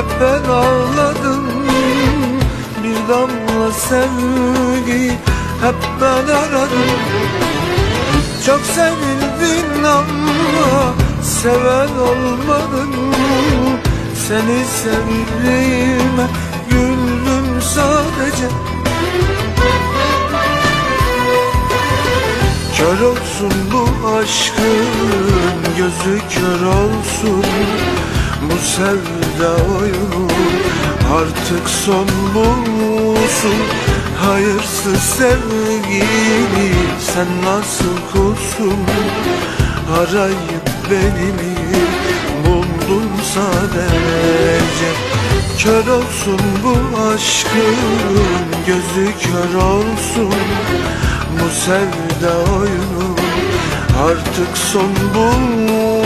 hep ben ağladım. Bir damla sevgi hep ben aradım. Çok sevildin ama seven olmadın. Seni sevdiğime güldüm sadece. Kör olsun bu aşkın gözü kör olsun sevda oyunu artık son bulsun. Hayırsız sevgili sen nasıl kulsun Arayıp beni mi buldun sadece Kör olsun bu aşkın gözü kör olsun. Bu sevda oyunu artık son bulsun